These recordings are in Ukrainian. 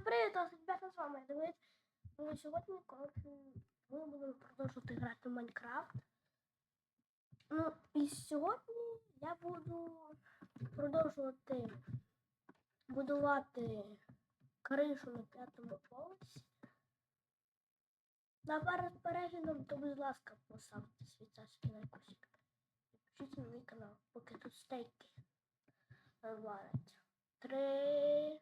Всім привіт, ребята, з вами Давид. Ну, сьогодні коротше, ми будемо продовжувати грати в Майнкрафт. Ну, і сьогодні я буду продовжувати будувати кришу на п'ятому поверсі. На перед переглядом, то, будь ласка, поставте свій царський лайкосик. Підпишіться на мій канал, поки тут стейки варяться. Три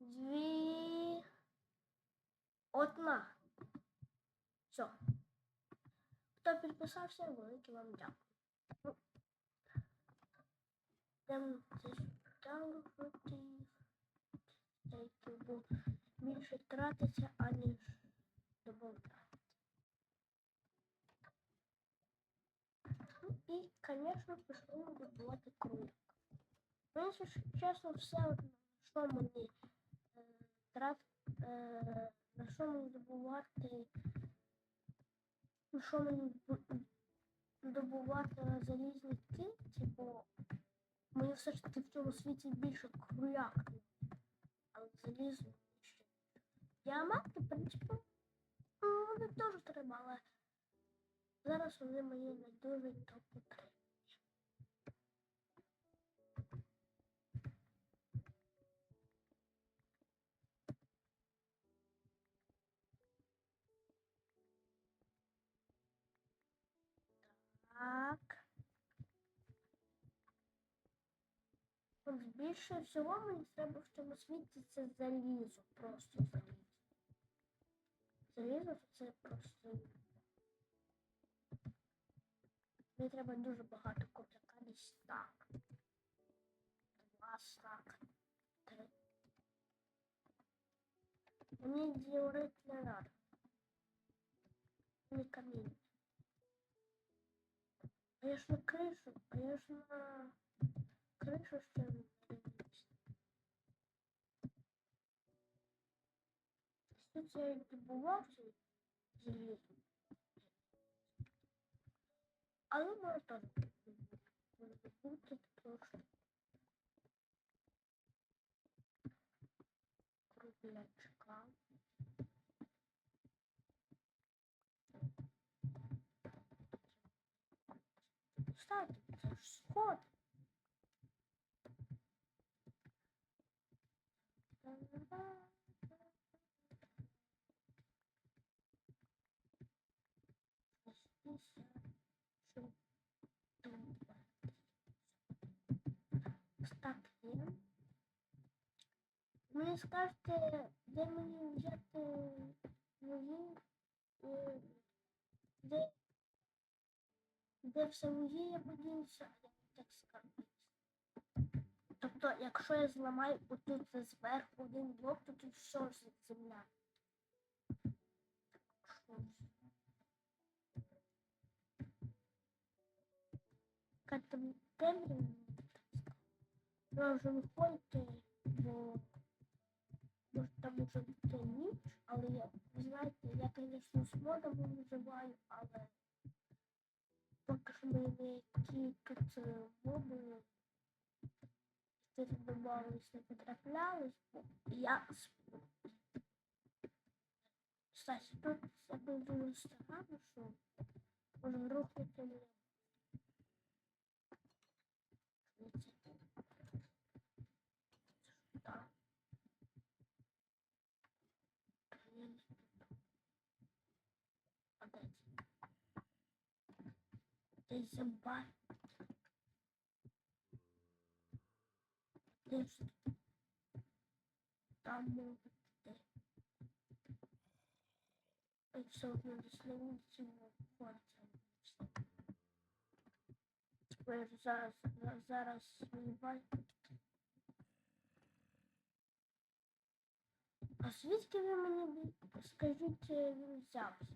дві, одна. Все. Хто підписався, велике вам дякую. Йдемо це ставити. Бо більше тратиться, аніж добавляти. І, звісно, пішло добувати кролик. Якщо чесно, все, що мені трат, е, на що мені добувати, на що мені добувати залізні кільці, бо мені все ж таки в цьому світі більше круляк, але залізно ще. Діаманти, в принципі, ну, вони теж треба, але зараз вони мені не дуже то потрібні. Більше всього мені треба в цьому світі це залізо. Просто залізо. Залізо це просто. Мені треба дуже багато куртяка десь так. Два стак. Три. Мені діорит не надо. Мені камінь. А я ж на кришу, а я ж на кришу ще Тут я і добувався залізом. Але теж може бути трошки круглячка. Кстати, це ж сход. Так, є. Мені скажете, де мені взяти мої, е, де де все вугілля поділиться, а я так скажу. Тобто, якщо я зламаю отут зверху один блок, то тут все земля. Ж. Як там темряво, я вже виходити, бо може там бути ніч, але я, ви знаєте, я, звісно, з модами виживаю, але поки що мені які тут е, моби тут додавались, не потраплялись, я сплю. Кстати, тут це дуже странно, що може рухнути. Так. Я не знаю. А де це? Зомбар. Десь там. І все одно десь на вулиці виходиться. Зараз, за- зараз вибай. А звідки ви мені бі- скажіть, е, він взявся?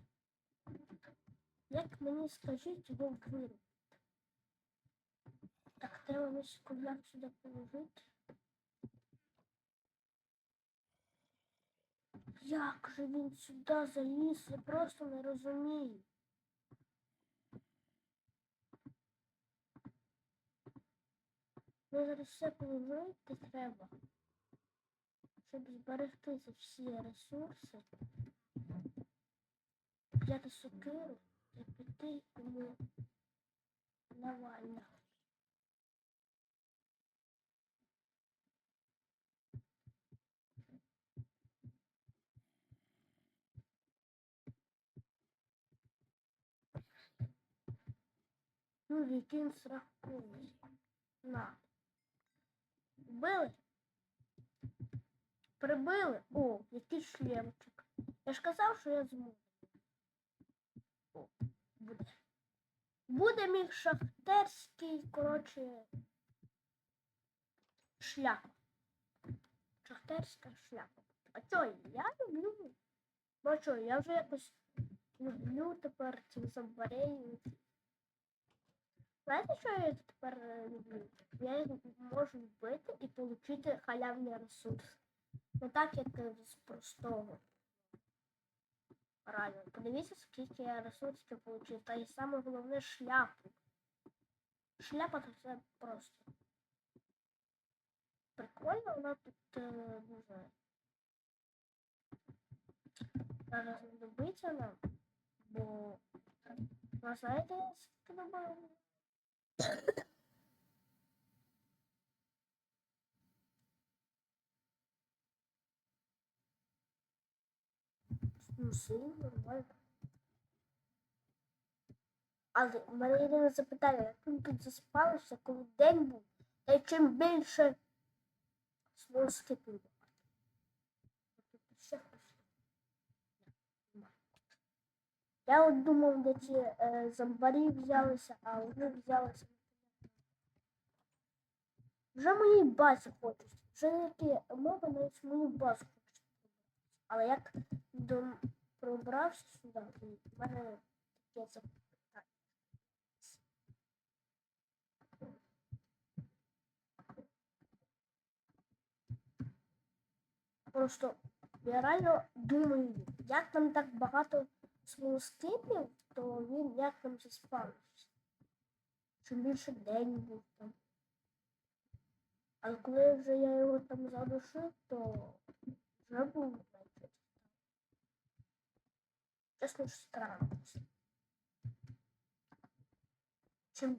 Як мені скажіть його вирубити? Так треба весь кругляк сюди положити. Як же він сюди заліз? Я просто не розумію. Ну зараз все положити треба. щоб зберегти всі ресурси, взяти сокиру і піти йому Навально. Ну, він срахує. На. Вбили? Прибили? О, який шлемчик. Я ж казав, що я зможу. О, буде. Буде мій шахтерський, коротше, шляпа. Шахтерська шляпа. А чо, я люблю. Ну а я вже якось люблю тепер цих зомбарей. Знаєте, що я тепер е, люблю? Я можу вбити і отримати халявний ресурс. Не так, як з простого. Реально, подивіться, скільки я ресурсів отримав. Та й саме головне шляпу. Шляпа то це просто. Прикольно, вона тут е, не знаю. Зараз знадобиться нам, бо ви знаєте, скільки добавили? Ну, сильно, нормально. Але в мене єдине запитання, як він тут заспавився, коли день був, та й чим більше смолоскипів. Я от думав, де ці е, зомбарі взялися, а вони взялися. Вже моїй базі хочуть. Вже які моби навіть мою базу. Але як до пробрався сюди, в мене таке запитання. Просто я реально думаю, як там так багато смолоскипів, то він як там заспавився. Чим більше день був там. Але коли вже я його там задушив, то вже був Чесно странно. Чим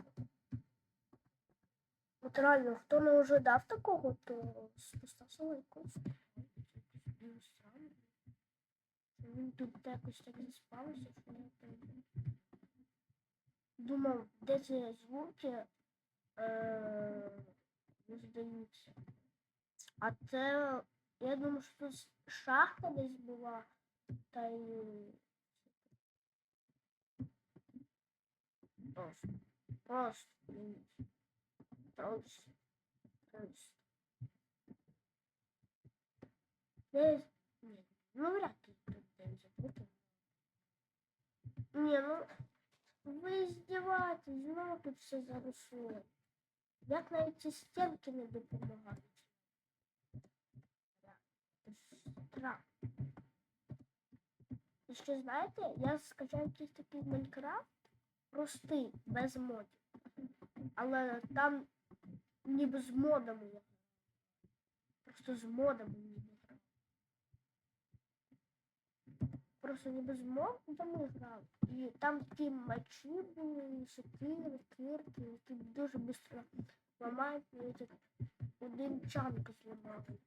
От реально, хто не ожидав такого, то постався лайкос. Тут якось так заспався, що я там думав, де ці звуки не здаються. А це, я думаю, що тут шахта десь була, та й просто, просто, просто, просто. Десь, ні, ну вряд ли тут день закритий. Ні, ну, ви здіваєтесь, знову тут все заросло. Як навіть ці стінки не допомагають. Страх. І ще знаєте, я скачав якийсь такий Майнкрафт простий, без модів. Але там ніби з модами я. Просто з модами ніби грав. Просто ніби з мод, ну, грав. І там такі мечі були, і сокири, кирки, які дуже швидко ламають, і так один чанк зламали.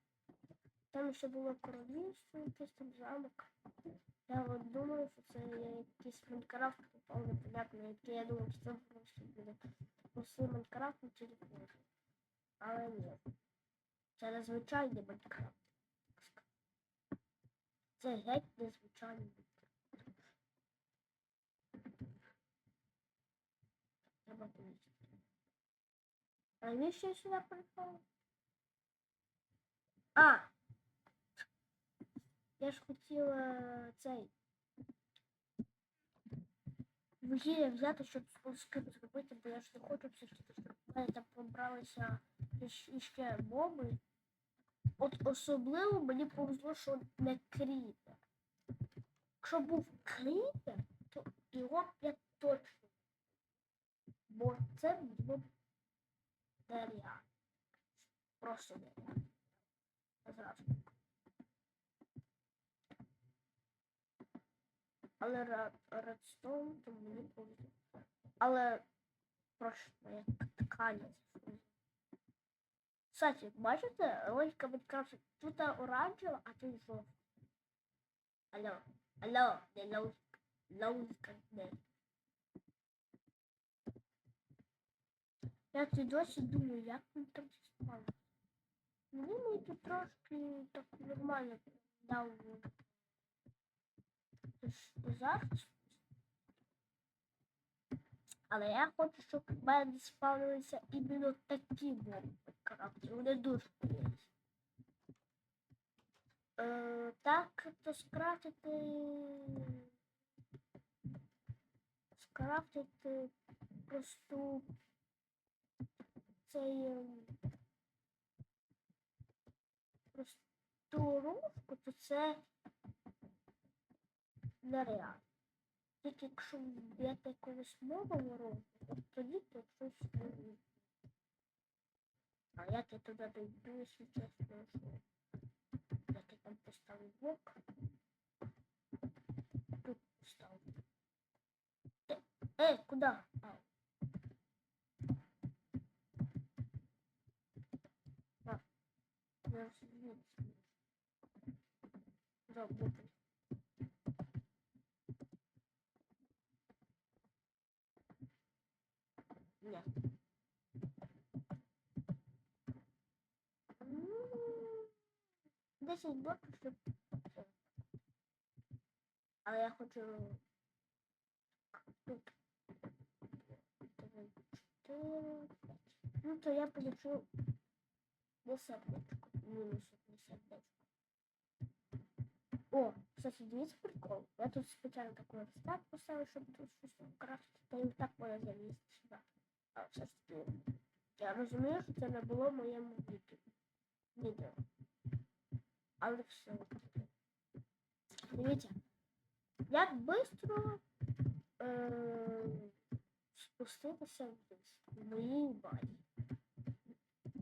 Там ще було королівство, якийсь там замок. Я от думаю, що це якийсь Майнкрафт попав непонятно, який я думав, що це просто буде простий Майнкрафт на телефоні. Але ні. Це Майнкрафт. Це геть незвичайний Майнкрафт. Треба помітити. А навіщо я сюди прийшов? А! Я ж хотіла цей вугілля взяти, щоб скип зробити, бо я ж не хочу все таки, щоб в мене там побралися іщ- іще моби. От особливо мені повезло, що не кріпер. Якщо був кріпер, то його б я точно. Бо це було б нереально. Просто нереально. Зразу. Але редстоун, то мені повезло. Але просто як ткання. Кстати, бачите, логіка Майнкрафта тут оранжева, а тут жовта. Алло, алло, не логіка. Логіка не. Я тут досі думаю, як ми там спали. Мені мені тут трошки так нормально дав зараз. Але я хочу, щоб в мене спавнилися іменно такі моби в Вони дуже приємні. Е, так, то скрафтити... Скрафтити просту цей ем, просту ручку, то це нереально. Тільки якщо мову ворогу, от тоді то щось може. А як я туди дойду, якщо чесно, що я там поставлю блок. Тут поставлю. Е, Ей, куди? А. Я звідси. Забуду. Ні. 10 блоків, щоб. Але я хочу. Тут. Три, п'ять. Ну, то я полечу до сердечко. Мінус сердечко. О, кстати, дивіться прикол. Я тут спеціально такий верстак поставив, щоб тут щось крафтити. Та їм так можна залізти сюди. А все ж таки, я розумію, що це не було в моєму відео. Але все. Дивіться, як швидко е, спуститися вниз в моїй базі.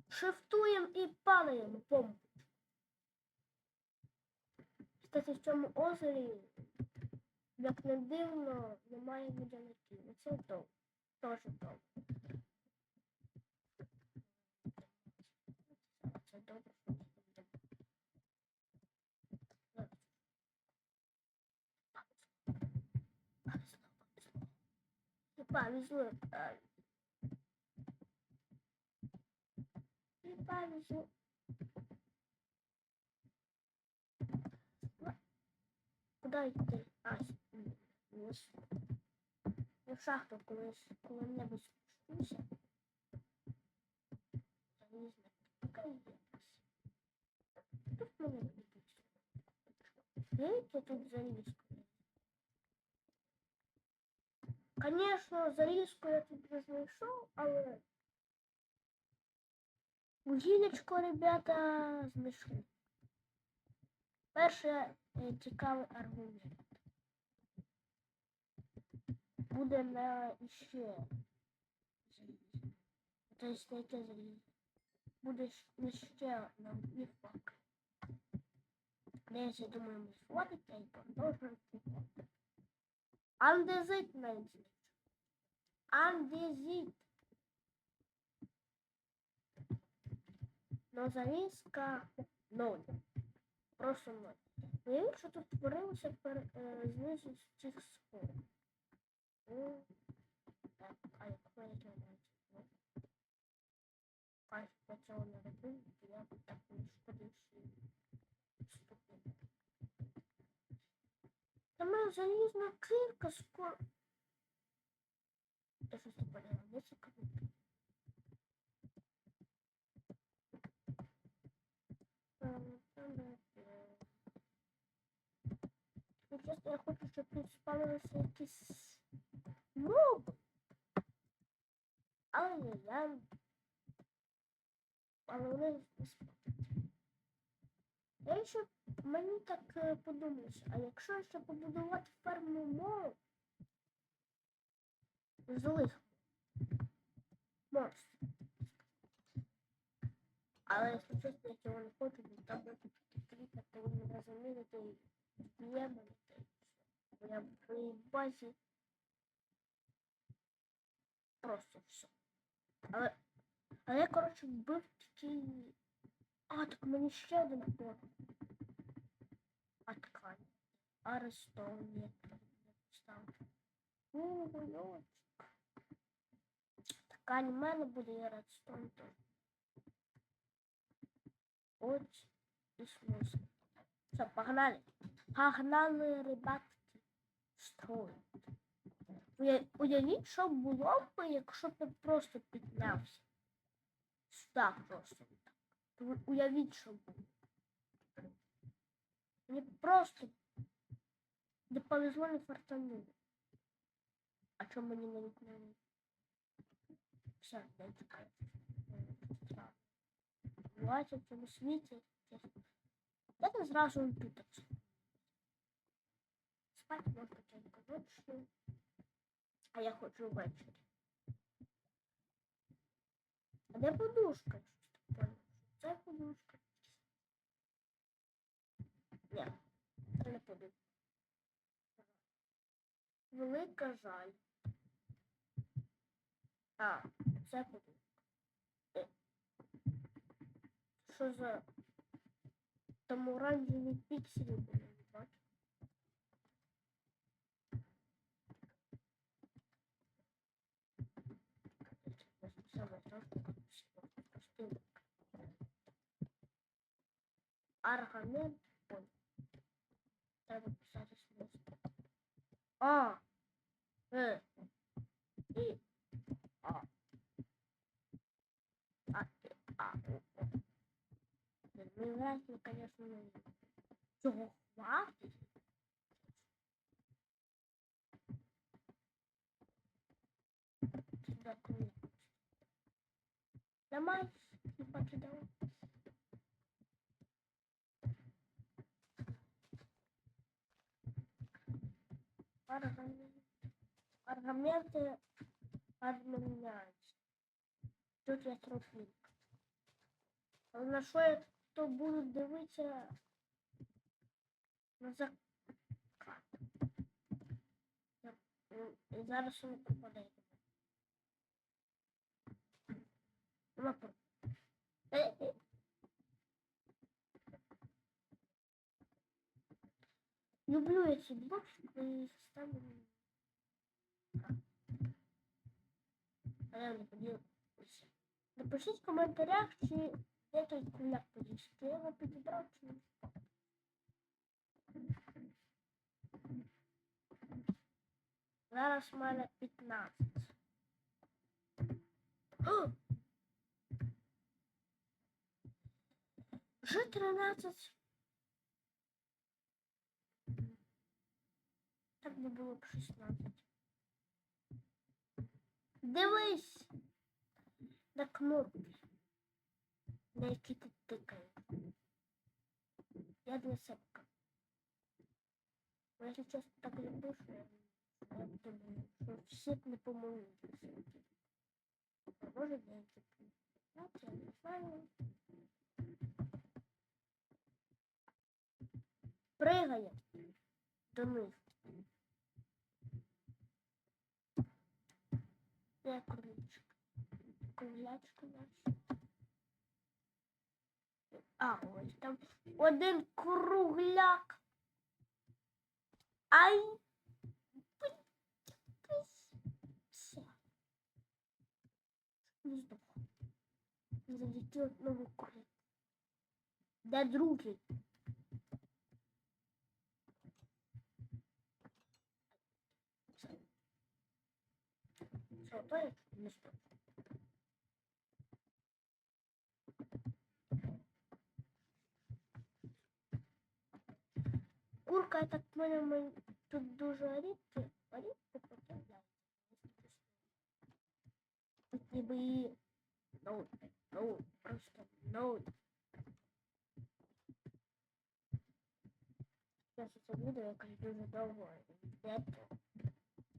Шифтуємо і падаємо помпу. Кстати, в цьому озері, як не дивно, немає водяників. Це добре. Теж добре. Це добре, що це добре. Повезло, повезло. Не повезло, Не повезло. Куди йти? А, вниз. Я в шахту коли-небудь спущуся. Залізна каєць. Тут мене не буде. Дивіться тут залізку. Конечно, залізку я тут не знайшов, але вугілечко, ребята, знайшли. Перший е, цікавий аргумент. Буде на іще залізо. Тобто яке залізо? Буде на ще на міфак. Десь, я думаю, ми сходить, та й продовжуємо. Андезит навіть. Андезит. Но залізка ноль. Просто ноль. Уявіть, що тут творилося пер, знизу з цих схов. Ну, так, а як? Ну, Кажуть, я цього не робив, я б так не шкодив ступінь. Та мене залізна кирка скоро. Я не поняла, де це круто? Ну, чесно, я хочу, щоб тут спалилися якісь моби. Але я... Але вони не спали. Я ще мені так е, подумалося, а якщо ще побудувати ферму мов злих монстрів. Але якщо чесно, я цього не хочу, бо там кріпи, то вони мене замінити і вб'є мене та й все. Своїй базі. Просто все. Але, але я, коротше, вбив такий. А, так мені ще один ход. А ткань. Арестовні. Ставити. Ой-ой-ой. Ткань в мене буде і редстон теж. Ось і смысл. Все, погнали. Погнали, ребятки. Строй. Уя- Уявіть, що було б, якщо б просто піднявся. Сюди просто. Уявіть, що було. Мені просто не повезло, не фартануло. А чому мені не все, чекаю. Бувається в цьому світі. Я не зразу тут. Спати можна тільки ночью. А я хочу ввечері. А де подушка? Це подушка. Ні, не подушка. Велика жаль. А, це подушка. Е. Що за там оранжеві пікселі були, бачу. Аргамент. Ой. Треба писати смисл. А. Е. І. А. А. і, А. О, о. Вряд конечно, не Цього хватить. Круг. Давай, не покидал. Аргумент. Аргументы обменяются. Тут я трофейк. Але на то буду дивитися на закат? Зараз про- Е, е. Люблю ці блочки і ставлю. Поділюся. Напишіть в коментарях, чи де той куляк подівся. Чи я його підібрав, чи ні. Зараз в мене 15. О! Вже 13. Так би було б 16. Дивись на кнопки, На які ти тикаєш. Я кажу. Бо Якщо чесно так люблю, що я, я думаю, що всі б не помилилися. А може деякі б. Знаєте, я не знаю. Пригає до них. Де кроличок? Кролячка наша. А, ось там один кругляк. Ай! Залетів одного кругляка. Де другий? Все, то я не здох. Курка, я так понял, ми тут дуже рідко, рідко потрапляється. Тут ніби і ну, ну, просто ну. Зараз це відео якось дуже довго йде, то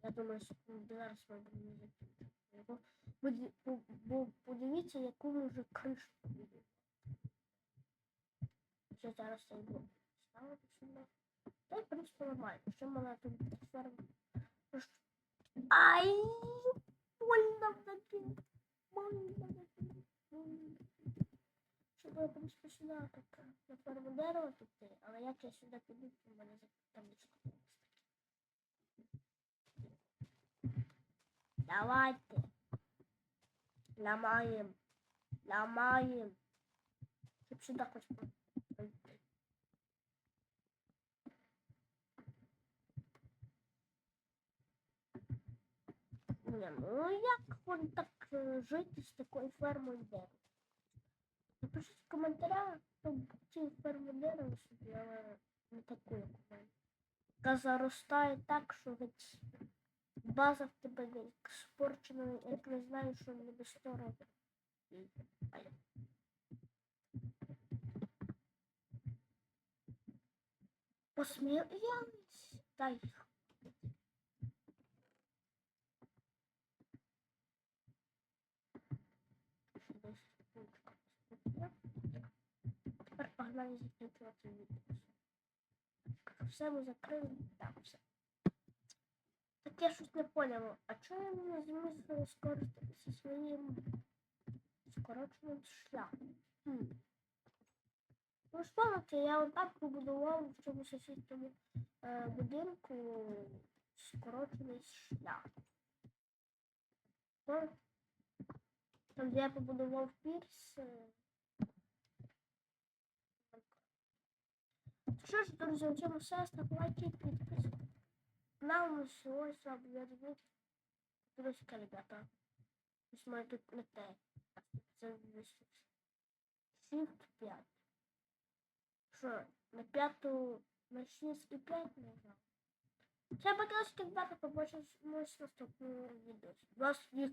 я думаю, що ну, зараз ми будемо закінчити. Бо, поді- бо, бо подивіться, яку ми вже кришу побудували. Ще зараз цей блок ставити сюди. Та принципі, нормально. Що мене тут ферм. Ай! Больно в ноги. Больно в ноги. М. Щоб я, принципі, сюди так на ферму дерева піти, але як я сюди піду, то мене за табличку. Давайте. Ламаємо. Ламаємо. Щоб сюди хоч Ні, ну як вон так е, жити з такою фермою дерева? Напишіть в коментарях, хто ці ферму дерева але не таку, як у мене. Яка заростає так, що геть база в тебе як спорчена, як не знаю, що мені без того робити. І, ай. Посміялись, та Ще десь секундочку посмотрю. Тепер погнали закінчувати відео. Все ми закрили. Так, все. Так я щось не поняла. А чого я не змусила скористатися своїм скороченим шляхом? Хм. Ну, спомните, я отак побудував в цьому сусідньому е, будинку скорочений шлях. Там, де я побудував пірс. Що ж, друзі, у цьому все. Ставте лайки і підписки. Нам ось ось обов'язково. Друзі, ребята. Ось має тут не те. Це Shift 5. Що, на п'яту, на 6 і 5 не знаю. Все, пока, ребята, побачимось в наступному відео. У вас є.